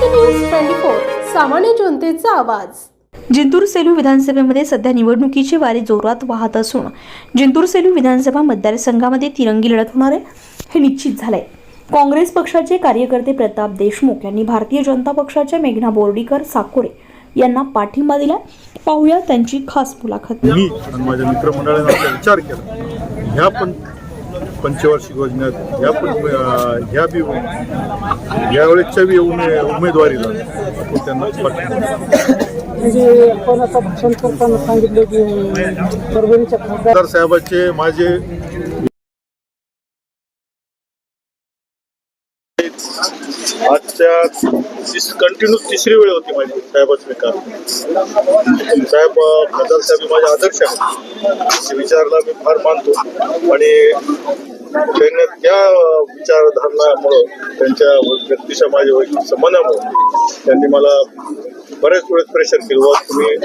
Maharashtra news twenty four सामान्य जनतेचा आवाज. जिंतूर सेलू विधानसभेमध्ये सध्या निवडणुकीची वारी जोरात वाहत असून जिंतूर सेलू विधानसभा मतदारसंघामध्ये तिरंगी लढत होणार आहे हे निश्चित झालंय. काँग्रेस पक्षाचे कार्यकर्ते प्रताप देशमुख यांनी भारतीय जनता पक्षाच्या मेघना बोर्डीकर साकोरे यांना पाठिंबा दिला. पाहूया त्यांची खास मुलाखत. मी आणि माझ्या मित्रमंडळाने विचार केला. ह्या पण पंचवार्षिक योजनेत पण अं, ह्या बी यावेळेसच्या बी उमे उमेदवारीला आपण त्यांना पाठिंबा म्हणजे आपण आजच्या कंटिन्यू तिसरी वेळ होती माझी साहेबाच मी काम साहेब खासदार साहेब माझे आदर्श आहेत. विचारला मी फार मानतो. आणि त्यांना त्या विचारधारणामुळं त्यांच्या व्यक्तीच्या माझ्या वैयक्तिक संबंधामुळं त्यांनी मला बऱ्याच वेळेस प्रेशर केलं. व तुम्ही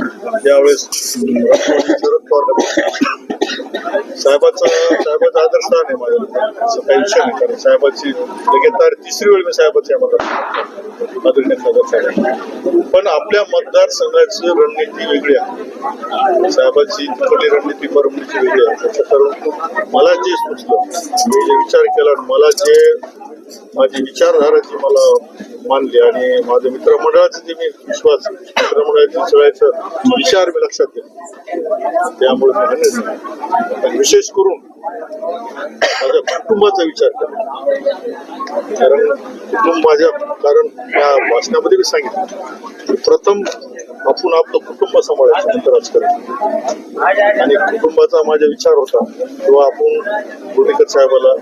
त्यावेळेस शरद पवार साहेबाचा साहेबाचं आदर्श आहे माझ्या असं काही विषय नाही कारण साहेबाची लगेच तिसरी वेळ मी साहेबाच्या मतदार आदरणीय खबर साहेब पण आपल्या मतदारसंघाची रणनीती वेगळी आहे. साहेबांची तिकडली रणनीती परंपरेची वेगळी आहे त्याच्या करून मला जे सुचलं मी जे विचार केला मला जे माझी विचारधारा जी मला मानली आणि माझ्या मित्रमंडळाचे जे मी विश्वास मित्रमंडळाच्या सगळ्याचं विचार मी लक्षात घेतला. त्यामुळे मी विशेष करून माझ्या कुटुंबाचा विचार केला कारण कुटुंब माझ्या कारण या भाषणामध्ये मी सांगितलं प्रथम आपण आपलं कुटुंब सांभाळायचं नंतर राजकारण. आणि कुटुंबाचा माझा विचार होता तेव्हा आपण गुणेकर साहेबाला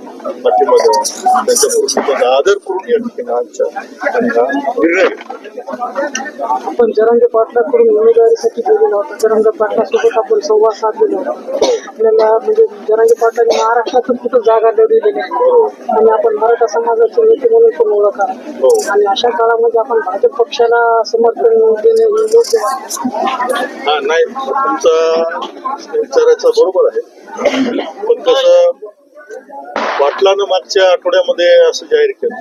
पाठिंबा द्यावा. त्यांच्या कुटुंबाचा आदर करून या ठिकाणी आमच्या आणि हा निर्णय आपण जरांगे पाटलाकडून उमेदवारीसाठी गेलेलो होतो जरांगे पाटलासोबत आपण संवाद साधलेला होता आपल्याला म्हणजे जरांगे पाटलांनी महाराष्ट्रातून कुठं जागा लढवलेली आणि आपण मराठा समाजाचे नेते म्हणून पण ओळख हो. आणि अशा काळामध्ये आपण भाजप पक्षाला समर्थन देणे हे योग्य हा नाही. तुमचा बरोबर आहे. पण तसं पाटलानं मागच्या आठवड्यामध्ये असं जाहीर केलं.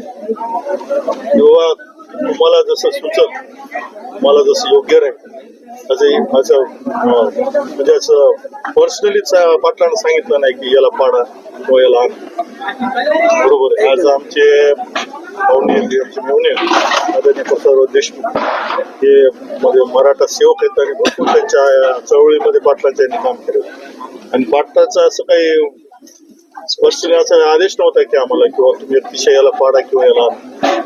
किंवा तुम्हाला जसं सुचत मला जसं योग्य राहील असं असं म्हणजे असं पर्सनलीच पाटलानं सांगितलं नाही की याला पाडा किंवा याला बरोबर आहे. आज आमचे पाहुणे आमचे मेहुणे आदरणीय प्रसादराव देशमुख हे मध्ये मराठा सेवक आहेत आणि भरपूर त्यांच्या चळवळीमध्ये पाटलांच्या काम केलं. आणि पाटलाचं असं काही स्पष्ट असा आदेश नव्हता की आम्हाला किंवा तुम्ही अतिशय याला पाडा किंवा याला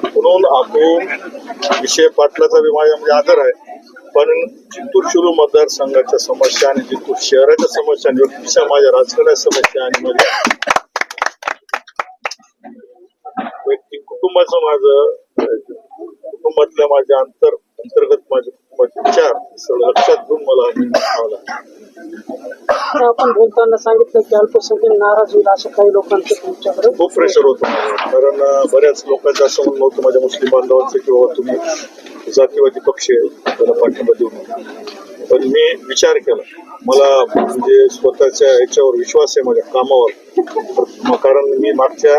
म्हणून आपण विषय पाटलाचा विमा म्हणजे आदर आहे पण जिंतूर शिरू मतदारसंघाच्या समस्या आणि जिंतूर शहराच्या समस्या आणि व्यक्तीच्या माझ्या राजकारणाच्या समस्या आणि माझ्या वैयक्तिक कुटुंबाचं माझं कुटुंबातल्या माझ्या अंतर अंतर्गत माझ्या विचार लक्षात घेऊन मला आपण बोलताना सांगितलं की अल्पसंख्याक नाराज होईल असं काही लोकांचं तुमच्याकडे? खूप प्रेशर होतं. कारण बऱ्याच लोकांचं असं म्हणणं होतं माझ्या मुस्लिम बांधवांचं की बाबा तुम्ही जातीवादी पक्ष आहे त्याला पाठिंबा देऊ नका. पण मी विचार केला. मला म्हणजे स्वतःच्या याच्यावर विश्वास आहे माझ्या कामावर. कारण मी मागच्या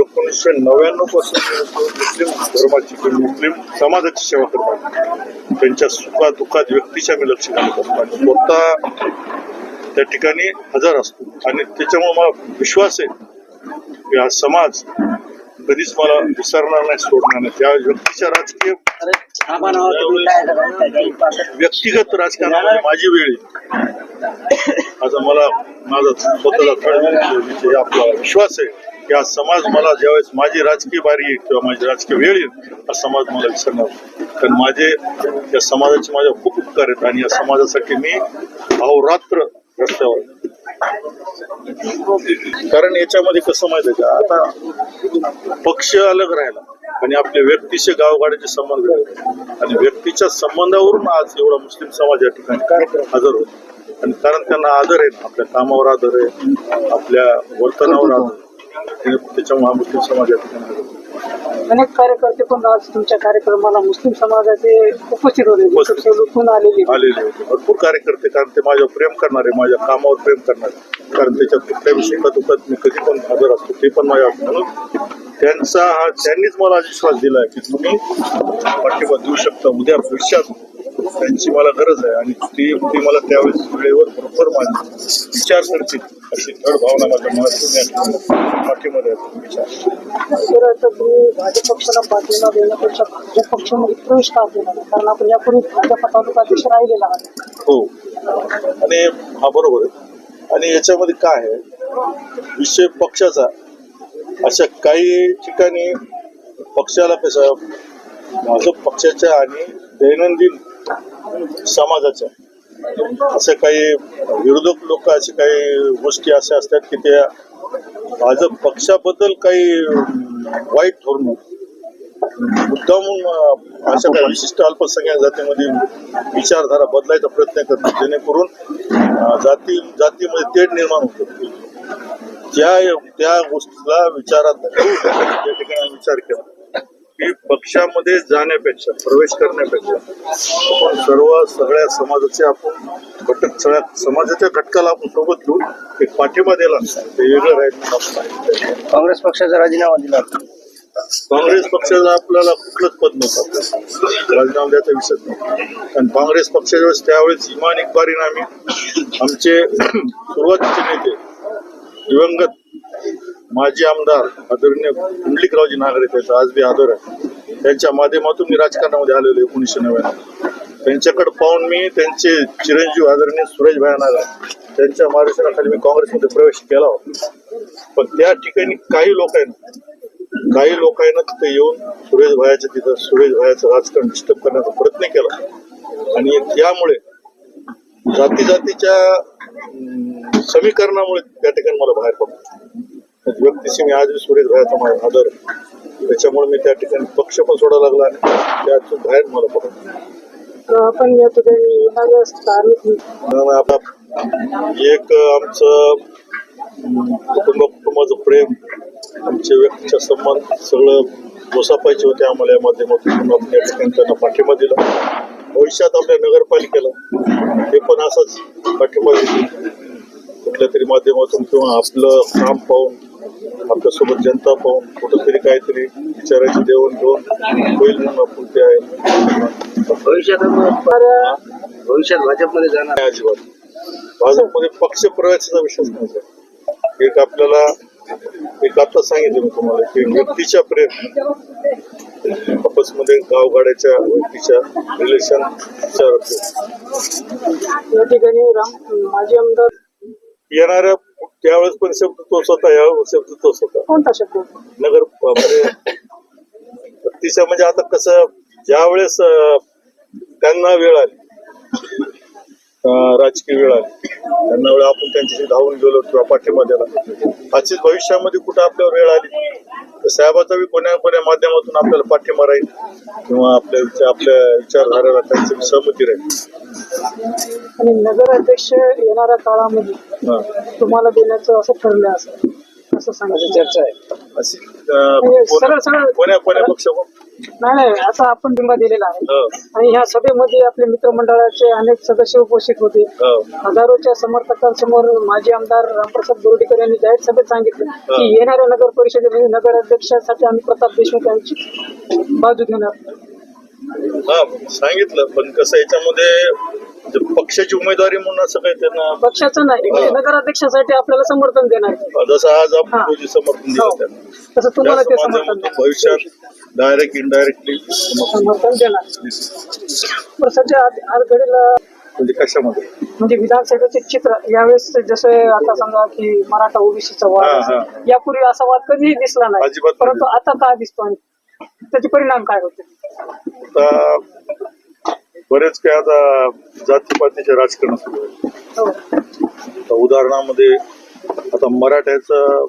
एकोणीसशे नव्याण्णवपासून मुस्लिम धर्माची किंवा मुस्लिम समाजाची सेवा करतो त्यांच्या सुखा दुःखात व्यक्तीच्या मी लक्ष घालत स्वतः त्या ठिकाणी हजर असतो. आणि त्याच्यामुळे मला विश्वास आहे की हा समाज कधीच मला विसरणार नाही सोडणार नाही. त्या व्यक्तीच्या राजकीय व्यक्तिगत राजकारणामध्ये माझी वेळ आहे. आता मला माझा स्वतःला आपला विश्वास आहे की हा समाज मला ज्यावेळेस माझी राजकीय बारी येईल किंवा माझी राजकीय वेळ येईल हा समाज मला विसरणार. कारण माझे या समाजाचे माझ्या खूप उपकार आहेत आणि या समाजासाठी मी अहोरात्र रस्त्यावर आहे. कारण याच्यामध्ये कसं माहिती आहे का? आता पक्ष अलग राहिला. आणि आपले व्यक्तीचे गावगाड्याचे संबंध आणि व्यक्तीच्या संबंधावरून आज एवढा मुस्लिम समाज या ठिकाणी हजर होतो. आणि कारण त्यांना आदर आहे आपल्या कामावर आदर आहे आपल्या वर्तनावर आदर त्याच्यामुळे मुस्लिम समाज या ठिकाणी हजर होतो. अनेक कार्यकर्ते पण आज तुमच्या कार्यक्रमाला मुस्लिम समाजाचे उपस्थित होते. आलेले. आलेले होते. भरपूर कार्यकर्ते कारण ते माझ्यावर प्रेम करणारे माझ्या कामावर प्रेम करणारे. कारण त्याच्यात कुठल्याही शिकत दुखत मी कधी पण हजर असतो ते पण माझ्या म्हणून त्यांचा हा त्यांनीच मला विश्वास दिलाय की तुम्ही पाठिंबा देऊ शकता उद्या भविष्यात त्यांची मला गरज आहे आणि ती ती मला त्यावेळेस वेळेवर बरोबर माझी विचार करतील. अशी धड भावना माझ्या मनात पाठीमध्ये तुम्ही भाजप पक्षाला पाठिंबा देण्यापेक्षा भाजप पक्षामध्ये प्रवेश का केला नाही? कारण आपण यापूर्वी भाजप राहिलेला हो. आणि हा बरोबर आहे. आणि याच्यामध्ये काय आहे? विषय पक्षाचा. अशा काही ठिकाणी पक्षाला कसं भाजप पक्षाच्या आणि दैनंदिन समाजाच्या असे काही विरोधक लोक असे काही गोष्टी अशा असतात की त्या भाजप पक्षाबद्दल काही वाईट धोरण मुद्दामून अशा काही विशिष्ट अल्पसंख्याक जातीमध्ये विचारधारा बदलायचा प्रयत्न करतात. जेणेकरून जाती जातीमध्ये तेढ निर्माण होतो त्या त्या गोष्टीला विचारात त्या ठिकाणी विचार केला. की पक्षामध्ये जाण्यापेक्षा प्रवेश करण्यापेक्षा आपण सर्व सगळ्या समाजाचे आपण घटक सगळ्या समाजाच्या घटकाला आपण सोबत घेऊन एक पाठिंबा दिला ते वेगळं राहील. काँग्रेस पक्षाचा राजीनामा दिला काँग्रेस पक्षाचा आपल्याला कुठलंच पद नव्हतं. राजीनामा द्यायचा विषय नाही आणि काँग्रेस पक्षाच्या वेळेस त्यावेळेस इमान इकबारीने आम्ही आमचे सुरुवातीचे नेते दिवंगत माजी आमदार आदरणीय कुंडलिकरावजी नागरे त्याचा आज बी आदर आहे. त्यांच्या माध्यमातून मी राजकारणामध्ये आलेलो एकोणीसशे नव्याण्णव. त्यांच्याकडे पाहून मी त्यांचे चिरंजीव आदरणीय सुरेश भाया नागर त्यांच्या मार्गदर्शनाखाली मी काँग्रेसमध्ये प्रवेश केला होता. पण त्या ठिकाणी काही लोक आहेत काही लोकांना तिथे येऊन सुरेश भायाच्या तिथं सुरेश भायाचं राजकारण डिस्टर्ब करण्याचा प्रयत्न केला. आणि त्यामुळे जाती जातीच्या समीकरणामुळे त्या ठिकाणी मला बाहेर पडतो व्यक्तीशी मी आज सुरेश भायाचा माझा आदर. त्याच्यामुळे मी त्या ठिकाणी पक्ष पण सोडायला लागला आणि त्यातून बाहेर मला पडतो आता एक आमचं कुटुंब कुटुंबाचं प्रेम आमचे व्यक्तीचा संबंध सगळं जोसापायचे होते आम्हाला या माध्यमातून. आपण या ठिकाणी त्यांना पाठिंबा दिला. भविष्यात आपल्या नगरपालिकेला हे पण असंच पाठिंबा देतील. कुठल्या तरी माध्यमातून किंवा आपलं काम पाहून आपल्यासोबत जनता पाहून कुठंतरी काहीतरी विचारायची देवणघेवण होईल म्हणून आपण ते आहे. भविष्यात भविष्यात भाजपमध्ये जाणार. अजिबात. भाजपमध्ये पक्ष प्रवेशाचा विषयच नाही एक आपल्याला एक आता सांगितलं मी तुम्हाला की व्यक्तीच्या प्रेम आपसमध्ये गावगाड्याच्या व्यक्तीच्या रिलेशन विचारत या ठिकाणी राम माजी आमदार येणाऱ्या त्यावेळेस पण शब्द तोच होता यावेळेस शब्द तोच होता. कोणता शब्द? नगर म्हणजे व्यक्तीच्या म्हणजे आता कसं ज्यावेळेस त्यांना वेळ आली राजकीय वेळ आली त्यांना वेळ आपण त्यांच्याशी धावून गेलो किंवा पाठिंबा दिला. अशीच भविष्यामध्ये कुठं आपल्यावर वेळ आली? तर साहेबाचा बी कोण्या कोण्या माध्यमातून आपल्याला पाठिंबा राहील किंवा आपल्या विचार- आपल्या विचारधारेला त्यांची सहमती राहील. आणि नगर अध्यक्ष येणाऱ्या काळामध्ये. तुम्हाला देण्याचं असं ठरलं असं असं सांगायचं चर्चा आहे. अशी म्हणजे कोण्या कोण्या पक्ष नाही नाही असा आपण बिंबा दिलेला आहे. हो, आणि ह्या सभेमध्ये आपले मित्रमंडळाचे अनेक सदस्य उपस्थित होते. हो. हजारोच्या समर्थकांसमोर माजी आमदार रामप्रसाद बोर्डीकर यांनी जाहीर सभेत सांगितलं की येणाऱ्या नगर परिषदेमध्ये नगर अध्यक्षासाठी आम्ही प्रताप देशमुख यांची बाजू घेणार. हा सांगितलं पण कसं याच्यामध्ये पक्षाची उमेदवारी म्हणून असं काही त्यांना पक्षाचं नाही नगर अध्यक्षासाठी आपल्याला समर्थन देणार आहे. जसं आज आपण हा. रोजी समर्थन दिलं हो. त्यांना तसं तुम्हाला ते समर्थन देणार. भविष्यात डायरेक्ट इनडायरेक्टली समर्थन देणार सध्या आज- आज घडीला म्हणजे कशामध्ये म्हणजे विधानसभेचे चित्र यावेळेस जसं आता समजा की मराठा ओबीसीचा हा, वाद हा. असेल. यापूर्वी असा वाद कधीही दिसला नाही. परंतु आता का दिसतो आणि त्याचे परिणाम काय होते आता बरेच काही आता जातीपातीचे राजकारण सुरू आहे. आता उदाहरणामध्ये आता मराठ्याचं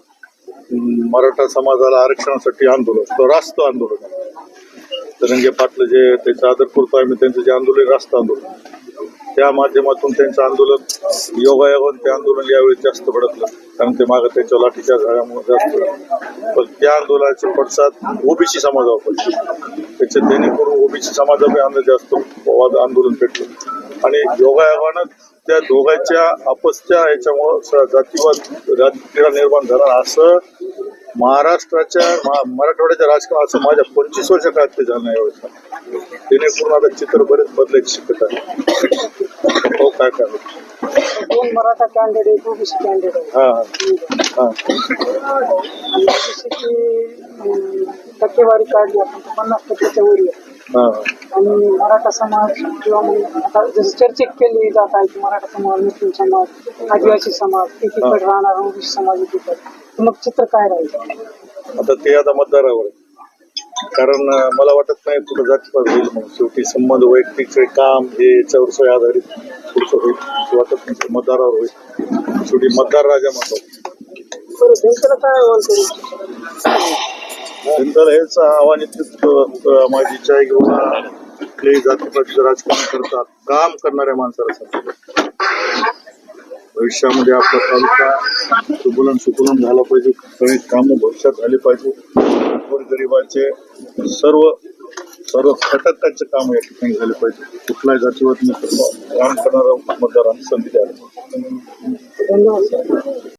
मराठा समाजाला आरक्षणासाठी आंदोलन तो रास्त आंदोलन. तरंगे पाटलं जे त्यांचं आदर करतो आम्ही त्यांचं जे आंदोलन रास्त आंदोलन. त्या माध्यमातून त्यांचं आंदोलन योगायोगाने ते आंदोलन यावेळी जास्त भडकलं. कारण ते मागं त्याच्या लाठीच्या झाल्यामुळे जास्त पण त्या आंदोलनाचे पडसाद ओबीसी समाजावर पडले. त्याच्या जेणेकरून ओबीसी समाजावर आंदोलन जास्त. वाद आंदोलन पेटलं आणि योगायोगानं त्या दोघांच्या आपसच्या याच्यामुळं जातीवाद राजकीय निर्माण झाला. असं महाराष्ट्राच्या मराठवाड्याच्या राजकारणात असं माझ्या पंचवीस वर्ष काळात ते झालं नाही जेणेकरून आता चित्र बरेच बदलायची शक्यता आहे. हो काय काय? दोन मराठा कॅन्डिडेट ओबीसी कॅन्डिडेट हा हा. टक्केवारी काढली. आपण पन्नास टक्क्याच्या वर आणि मराठा समाज किंवा मग आता जसं चर्चेत केली जात आहे की मराठा समाज मुस्लिम समाज आदिवासी समाज एकीकडे राहणार ओबीसी समाज एकीकडे. मग चित्र काय राहील? आता ते आता मतदारावर आहे. कारण अं, मला वाटत नाही कुठं जातीपात होईल मग शेवटी संबंध वैयक्तिक काम हे याच्यावर सगळं आधारित पुढचं होईल. असं वाटत नाही मतदारावर होईल. शेवटी मतदार राजा बरं जनतेला काय आव्हान करू इच्छिता? जनताला हेच आव्हानित माझी इच्छा आहे की बाबा कुठल्याही जातीपातीचं राजकारण करतात काम करणाऱ्या माणसाला सांगतो भविष्यामध्ये आपला तालुका सुबुलन सुकुलन झाला पाहिजे सगळे कामं भविष्यात झाले पाहिजे गरिबांचे सर्व सर्व घटकांचे काम या ठिकाणी झाले पाहिजे कुठल्याही जातीवर न काम करणारा मतदारांना संधी द्यायला